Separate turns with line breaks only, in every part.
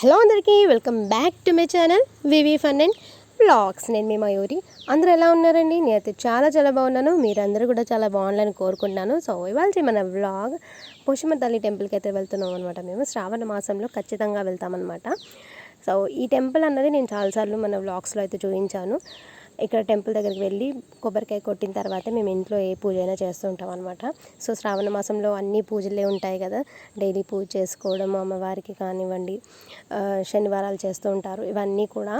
Hello అందరికీ welcome back to my channel VV fun and vlogs. నేను మీ మయూరి. అందరూ ఎలా ఉన్నారండి? నేనైతే చాలా చాలా బాగున్నాను. మీరందరూ కూడా చాలా బాగుండాలని కోరుకుంటున్నాను. సో ఇవాళ మన వ్లాగ్ పుష్మ తల్లి టెంపుల్కి అయితే వెళ్తున్నాం అనమాట మేము. శ్రావణ మాసంలో ఖచ్చితంగా వెళ్తామన్నమాట. సో ఈ టెంపుల్ అన్నది నేను చాలాసార్లు మన వ్లాగ్స్లో అయితే చూపించాను. ఇక్కడ టెంపుల్ దగ్గరికి వెళ్ళి కొబ్బరికాయ కొట్టిన తర్వాత మేము ఇంట్లో ఏ పూజ అయినా చేస్తూ ఉంటాం అనమాట సో శ్రావణ మాసంలో అన్ని పూజలే ఉంటాయి కదా. డైలీ పూజ చేసుకోవడం అమ్మవారికి కానివ్వండి శనివారాలు చేస్తూ ఉంటారు. ఇవన్నీ కూడా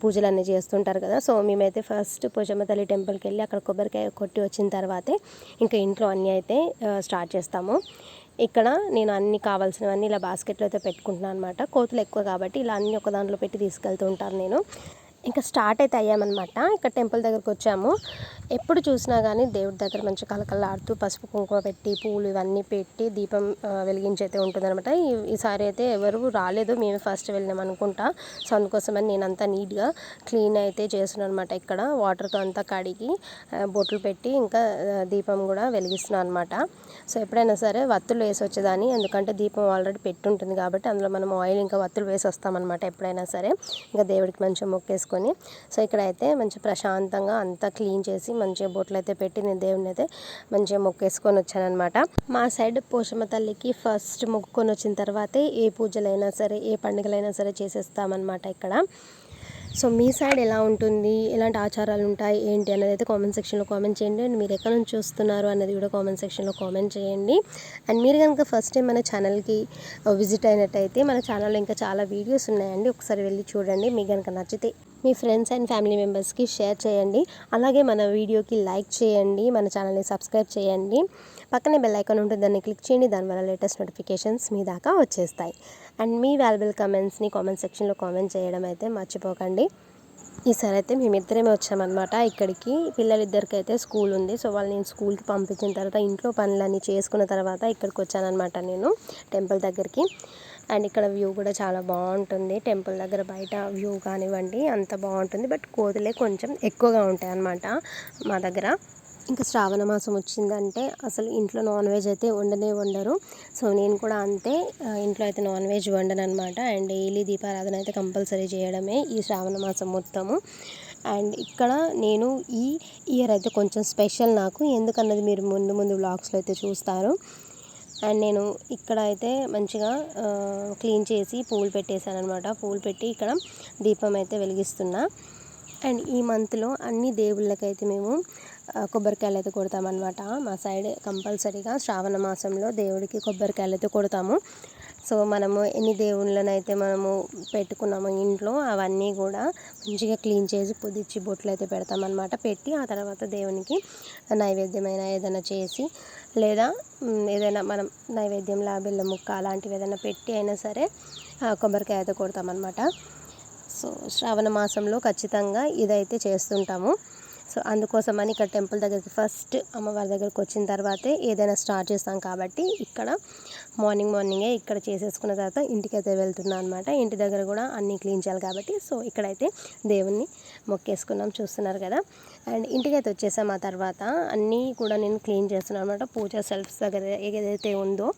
పూజలు అన్నీ చేస్తుంటారు కదా. సో మేమైతే ఫస్ట్ పోచమ్మ తల్లి టెంపుల్కి వెళ్ళి అక్కడ కొబ్బరికాయ కొట్టి వచ్చిన తర్వాతే ఇంకా ఇంట్లో అన్నీ అయితే స్టార్ట్ చేస్తాము. ఇక్కడ నేను అన్ని కావాల్సినవన్నీ ఇలా బాస్కెట్లో అయితే పెట్టుకుంటున్నాను అనమాట కోతులు ఎక్కువ కాబట్టి ఇలా అన్ని ఒక దాంట్లో పెట్టి తీసుకెళ్తూ ఉంటాను నేను. ఇంకా స్టార్ట్ అయితే అయ్యామన్నమాట. ఇక్కడ టెంపుల్ దగ్గరకు వచ్చాము. ఎప్పుడు చూసినా కానీ దేవుడి దగ్గర మంచి కలకలాడుతూ పసుపు కుంకుమ పెట్టి పూలు ఇవన్నీ పెట్టి దీపం వెలిగించైతే వెలిగించి అయితే ఉంటుందన్నమాట. ఈ- ఈసారి అయితే ఎవరు రాలేదు. మేము ఫస్ట్ వెళ్ళినాం అనుకుంటా. సో అందుకోసమని నేను అంతా నీట్గా క్లీన్ అయితే చేస్తున్నాను అనమాట ఇక్కడ. వాటర్తో అంతా కడిగి బొట్లు పెట్టి ఇంకా దీపం కూడా వెలిగిస్తున్నాను అనమాట సో ఎప్పుడైనా సరే వత్తులు వేసి వచ్చేదాన్ని. ఎందుకంటే దీపం ఆల్రెడీ పెట్టుంటుంది కాబట్టి అందులో మనం ఆయిల్ ఇంకా వత్తులు వేసి వస్తామన్నమాట ఎప్పుడైనా సరే. ఇంకా దేవుడికి మంచిగా తీసుకొని సో ఇక్కడైతే మంచి ప్రశాంతంగా అంతా క్లీన్ చేసి మంచిగా బొట్లు అయితే పెట్టి నేను దేవుడిని అయితే మంచిగా మొక్కేసుకొని వచ్చానమాట మా సైడ్ పోషమ్మ తల్లికి ఫస్ట్ మొక్కుకొని వచ్చిన తర్వాతే ఏ పూజలైనా సరే ఏ పండుగలైనా సరే చేసేస్తామన్నమాట ఇక్కడ. సో మీ సైడ్ ఎలా ఉంటుంది? ఎలాంటి ఆచారాలు ఉంటాయి? ఏంటి అనేది అయితే కామెంట్ సెక్షన్లో కామెంట్ చేయండి. అండ్ మీరు ఎక్కడ నుంచి చూస్తున్నారు అనేది కూడా కామెంట్ సెక్షన్లో కామెంట్ చేయండి. అండ్ మీరు కనుక ఫస్ట్ టైం మన ఛానల్కి విజిట్ అయినట్టయితే మన ఛానల్లో ఇంకా చాలా వీడియోస్ ఉన్నాయండి. ఒకసారి వెళ్ళి చూడండి. మీకు కనుక నచ్చితే మీ ఫ్రెండ్స్ అండ్ ఫ్యామిలీ మెంబర్స్కి షేర్ చేయండి. అలాగే మన వీడియోకి లైక్ చేయండి. మన ఛానల్ని సబ్స్క్రైబ్ చేయండి. పక్కనే బెల్ ఐకాన్ ఉంటుంది దాన్ని క్లిక్ చేయండి. దానివల్ల లేటెస్ట్ నోటిఫికేషన్స్ మీ దాకా వచ్చేస్తాయి. అండ్ మీ వాల్యుబుల్ కమెంట్స్ని కామెంట్ సెక్షన్లో కామెంట్ చేయడం అయితే మర్చిపోకండి. ఈసారి అయితే మేమిద్దరమే వచ్చామన్నమాట. ఇక్కడికి పిల్లలిద్దరికి అయితే స్కూల్ ఉంది. సో వాళ్ళు నేను స్కూల్కి పంపించిన తర్వాత ఇంట్లో పనులన్నీ చేసుకున్న తర్వాత ఇక్కడికి వచ్చానమాట నేను టెంపుల్ దగ్గరికి. అండ్ ఇక్కడ వ్యూ కూడా చాలా బాగుంటుంది. టెంపుల్ దగ్గర బయట వ్యూ కానివ్వండి అంత బాగుంటుంది. బట్ కోతులే కొంచెం ఎక్కువగా ఉంటాయి అన్నమాట మా దగ్గర. ఇంకా శ్రావణ మాసం వచ్చిందంటే అసలు ఇంట్లో నాన్ వెజ్ అయితే వండనే వండరు. సో నేను కూడా అంతే ఇంట్లో అయితే నాన్ వెజ్ వండను అనమాట అండ్ డైలీ దీపారాధన అయితే కంపల్సరీ చేయడమే ఈ శ్రావణ మాసం మొత్తము. అండ్ ఇక్కడ నేను ఈ ఇయర్ అయితే కొంచెం స్పెషల్ నాకు. ఎందుకన్నది మీరు ముందు ముందు బ్లాగ్స్లో అయితే చూస్తారు. అండ్ నేను ఇక్కడ అయితే మంచిగా క్లీన్ చేసి పూలు పెట్టేశాను అనమాట పూలు పెట్టి ఇక్కడ దీపం అయితే వెలిగిస్తున్నా. అండ్ ఈ మంత్లో అన్ని దేవుళ్ళకైతే మేము కొబ్బరికాయలు అయితే కొడతామన్నమాట. మా సైడ్ కంపల్సరీగా శ్రావణ మాసంలో దేవుడికి కొబ్బరికాయలు అయితే కొడతాము. సో మనము ఎన్ని దేవుళ్ళని అయితే మనము పెట్టుకున్నాము ఇంట్లో అవన్నీ కూడా మంచిగా క్లీన్ చేసి పుదిచ్చి బొట్లు అయితే పెడతామన్నమాట. పెట్టి ఆ తర్వాత దేవునికి నైవేద్యమైన ఏదైనా చేసి లేదా ఏదైనా మనం నైవేద్యంలా బెల్లం ముక్క అలాంటివి ఏదైనా పెట్టి అయినా సరే కొబ్బరికాయ అయితే కొడతామన్నమాట. సో శ్రావణ మాసంలో ఖచ్చితంగా ఇదైతే చేస్తుంటాము. సో అందుకోసమని ఇక్కడ టెంపుల్ దగ్గరికి ఫస్ట్ అమ్మవారి దగ్గరికి వచ్చిన తర్వాతే ఏదైనా స్టార్ట్ చేస్తాం కాబట్టి ఇక్కడ మార్నింగ్ మార్నింగే ఇక్కడ చేసేసుకున్న తర్వాత ఇంటికి అయితే అనమాట ఇంటి దగ్గర కూడా అన్నీ క్లీన్ చేయాలి కాబట్టి సో ఇక్కడైతే దేవుణ్ణి మొక్కేసుకున్నాం చూస్తున్నారు కదా. అండ్ ఇంటికైతే వచ్చేసాం ఆ తర్వాత అన్నీ కూడా నేను క్లీన్ చేస్తున్నాను అనమాట పూజ సెల్ఫ్స్ దగ్గర ఏదైతే ఉందో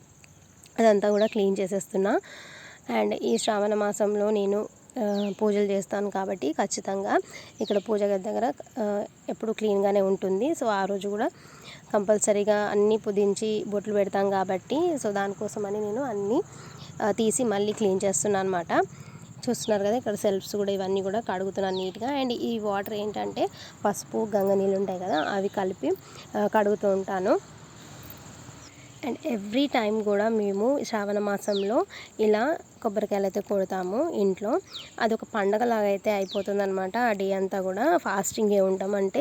అదంతా కూడా క్లీన్ చేసేస్తున్నా. అండ్ ఈ శ్రావణ మాసంలో నేను పూజలు చేస్తాను కాబట్టి ఖచ్చితంగా ఇక్కడ పూజ గది దగ్గర ఎప్పుడు క్లీన్గానే ఉంటుంది. సో ఆ రోజు కూడా కంపల్సరీగా అన్నీ పుదించి బొట్లు పెడతాం కాబట్టి సో దానికోసమని నేను అన్నీ తీసి మళ్ళీ క్లీన్ చేస్తున్నాను అనమాట చూస్తున్నారు కదా ఇక్కడ సెల్ఫ్స్ కూడా ఇవన్నీ కూడా కడుగుతున్నాను నీట్గా. అండ్ ఈ వాటర్ ఏంటంటే పసుపు గంగ నీళ్ళు ఉంటాయి కదా అవి కలిపి కడుగుతూ ఉంటాను. అండ్ ఎవ్రీ టైం కూడా మేము శ్రావణ మాసంలో ఇలా కొబ్బరికాయలు అయితే కొడతాము ఇంట్లో. అదొక పండగలాగా అయితే అయిపోతుంది అనమాట ఆ డే అంతా కూడా ఫాస్టింగే ఉంటాం. అంటే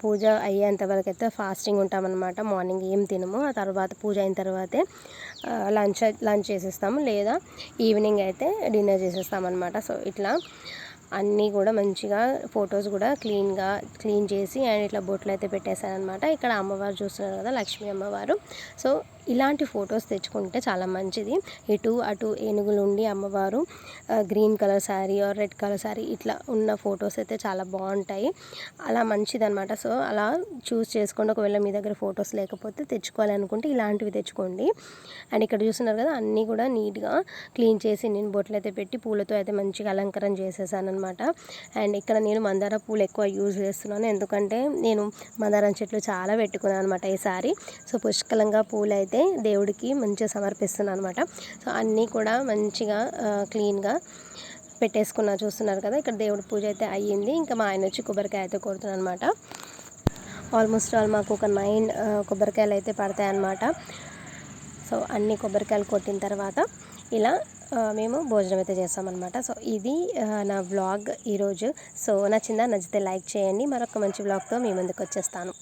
పూజ అయ్యేంత వరకు అయితే ఫాస్టింగ్ ఉంటామన్నమాట. మార్నింగ్ ఏం తినము. ఆ తర్వాత పూజ అయిన తర్వాతే లంచ్ లంచ్ చేసేస్తాము. లేదా ఈవినింగ్ అయితే డిన్నర్ చేసేస్తామన్నమాట. సో ఇట్లా అన్నీ కూడా మంచిగా ఫొటోస్ కూడా క్లీన్గా క్లీన్ చేసి అండ్ ఇట్లా బొట్లు అయితే పెట్టేశారనమాట ఇక్కడ అమ్మవారు చూస్తున్నారు కదా లక్ష్మీ అమ్మవారు. సో ఇలాంటి ఫొటోస్ తెచ్చుకుంటే చాలా మంచిది. ఇటు అటు ఏనుగులు ఉండి అమ్మవారు green colour sari or red colour sari ఇట్లా ఉన్న ఫొటోస్ అయితే చాలా బాగుంటాయి. అలా మంచిదన్నమాట. సో అలా చూస్ చేసుకోండి. ఒకవేళ మీ దగ్గర ఫొటోస్ లేకపోతే తెచ్చుకోవాలనుకుంటే ఇలాంటివి తెచ్చుకోండి. అండ్ ఇక్కడ చూస్తున్నారు కదా అన్నీ కూడా నీట్గా క్లీన్ చేసి నేను బొట్లు అయితే పెట్టి పూలతో అయితే మంచిగా అలంకరణ చేసేసాను అనమాట అండ్ ఇక్కడ నేను మందార పూలు ఎక్కువ యూజ్ చేస్తున్నాను. ఎందుకంటే నేను మందారం చెట్లు చాలా పెట్టుకున్నాను అనమాట ఈసారి సో పుష్కలంగా పూలు అయితే దేవుడికి మంచిగా సమర్పిస్తున్నాను అనమాట సో అన్నీ కూడా మంచిగా క్లీన్గా పెట్టేసుకున్నా చూస్తున్నారు కదా. ఇక్కడ దేవుడి పూజ అయితే అయ్యింది. ఇంకా మా ఆయన వచ్చి కొబ్బరికాయ అయితే కొడుతున్నాను అనమాట ఆల్మోస్ట్ ఆల్ మాకు ఒక నైన్ కొబ్బరికాయలు అయితే పడతాయి అన్నమాట సో అన్ని కొబ్బరికాయలు కొట్టిన తర్వాత ఇలా మేము భోజనం అయితే చేస్తామన్నమాట. సో ఇది నా వ్లాగ్ ఈరోజు. సో నచ్చిందా నచ్చితే లైక్ చేయండి. మరొక మంచి వ్లాగ్తో మీ ముందుకు వచ్చేస్తాను.